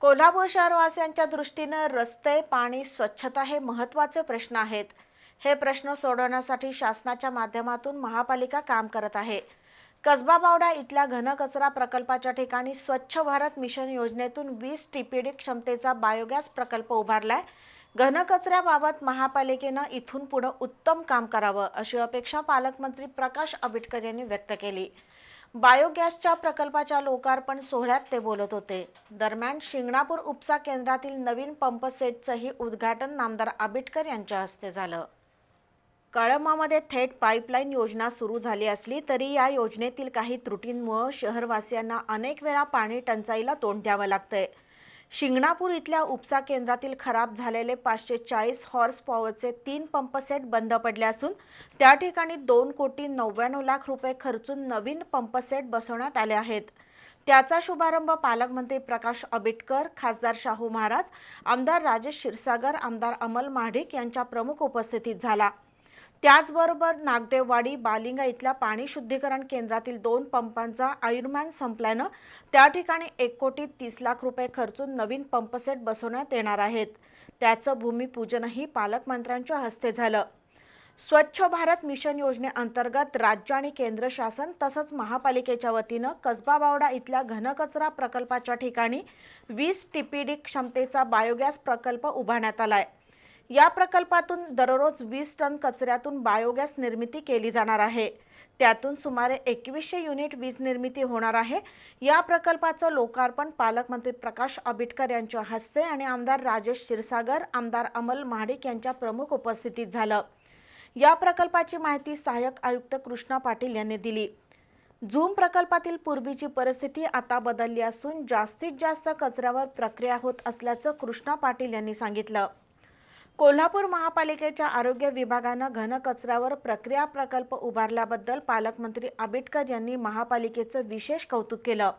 कोल्हापूर शहरवासियांच्या दृष्टीनं रस्ते पाणी स्वच्छता हे महत्त्वाचे प्रश्न आहेत. हे प्रश्न सोडवण्यासाठी शासनाच्या माध्यमातून महापालिका काम करत आहे. कसबा बावडा इथल्या घनकचरा प्रकल्पाच्या ठिकाणी स्वच्छ भारत मिशन योजनेतून वीस टीपीडी क्षमतेचा बायोगॅस प्रकल्प उभारलाय. घनकचऱ्याबाबत महापालिकेनं इथून पुढं उत्तम काम करावं अशी अपेक्षा पालकमंत्री प्रकाश आंबेडकर यांनी व्यक्त केली. बायोगॅसच्या प्रकल्पाच्या लोकार्पण सोहळ्यात ते बोलत होते. दरम्यान शिंगणापूर उपसा केंद्रातील नवीन पंप सेटचंही उद्घाटन नामदार आबिटकर यांच्या हस्ते झालं. कळंबामध्ये थेट पाईपलाईन योजना सुरू झाली असली तरी या योजनेतील काही त्रुटींमुळे शहरवासियांना अनेक वेळा पाणी टंचाईला तोंड द्यावं लागतंय. शिंगणापूर इथल्या उपसा केंद्रातील खराब झालेले पाचशे चाळीस हॉर्स पॉवरचे तीन पंपसेट बंद पडले असून त्या ठिकाणी दोन कोटी नव्याण्णव लाख रुपये खर्चून नवीन पंपसेट बसवण्यात आले आहेत. त्याचा शुभारंभ पालकमंत्री प्रकाश आंबेडकर खासदार शाहू महाराज आमदार राजेश क्षीरसागर आमदार अमल महाडिक यांच्या प्रमुख उपस्थितीत झाला. त्याचबरोबर नागदेववाडी बालिंगा इथल्या पाणी शुद्धीकरण केंद्रातील दोन पंपांचा आयुर्मान संपल्यानं त्या ठिकाणी एक कोटी तीस लाख रुपये खर्चून नवीन पंपसेट बसवण्यात येणार आहेत. त्याचं भूमिपूजनही पालकमंत्र्यांच्या हस्ते झालं. स्वच्छ भारत मिशन योजनेअंतर्गत राज्य आणि केंद्र शासन तसंच महापालिकेच्या वतीनं कसबा बावडा इथल्या घनकचरा प्रकल्पाच्या ठिकाणी वीस टीपीडी क्षमतेचा बायोगॅस प्रकल्प उभारण्यात आला आहे या प्रकल्पातून दररोज वीस टन कचऱ्यातून बायोगॅस निर्मिती केली जाणार आहे. त्यातून सुमारे एकवीसशे युनिट वीज निर्मिती होणार आहे. या प्रकल्पाचं लोकार्पण पालकमंत्री प्रकाश आंबेडकर यांच्या हस्ते आणि आमदार राजेश क्षीरसागर आमदार अमल महाडिक यांच्या प्रमुख उपस्थितीत झालं. या प्रकल्पाची माहिती सहाय्यक आयुक्त कृष्णा पाटील यांनी दिली. झूम प्रकल्पातील पूर्वीची परिस्थिती आता बदलली असून जास्तीत जास्त कचऱ्यावर प्रक्रिया होत असल्याचं कृष्णा पाटील यांनी सांगितलं. कोल्हापूर महापालिकेच्या आरोग्य विभागानं घनकचऱ्यावर प्रक्रिया प्रकल्प उभारल्याबद्दल पालकमंत्री आंबेडकर यांनी महापालिकेचं विशेष कौतुक केलं.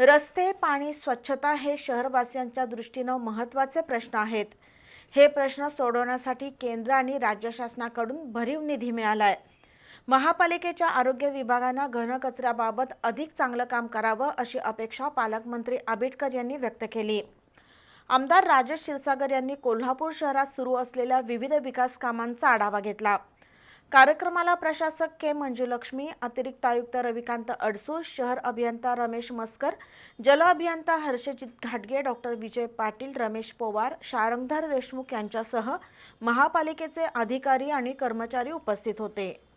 रस्ते पाणी स्वच्छता हे शहरवासियांच्या दृष्टीनं महत्त्वाचे प्रश्न आहेत. हे प्रश्न सोडवण्यासाठी केंद्र आणि राज्य शासनाकडून भरीव निधी मिळालाय. महापालिकेच्या आरोग्य विभागानं घनकचऱ्याबाबत अधिक चांगलं काम करावं अशी अपेक्षा पालकमंत्री आंबेडकर यांनी व्यक्त केली. आमदार राजेश क्षीरसागर यांनी कोल्हापूर शहरात सुरू असलेल्या विविध विकास कामांचा आढावा घेतला. कार्यक्रमाला प्रशासक के. मंजुलक्ष्मी अतिरिक्त आयुक्त रविकांत अडसूळ शहर अभियंता रमेश मस्कर जल अभियंता हर्षजित घाटगे डॉक्टर विजय पाटील रमेश पोवार शारंगधर देशमुख यांच्यासह महापालिकेचे अधिकारी आणि कर्मचारी उपस्थित होते.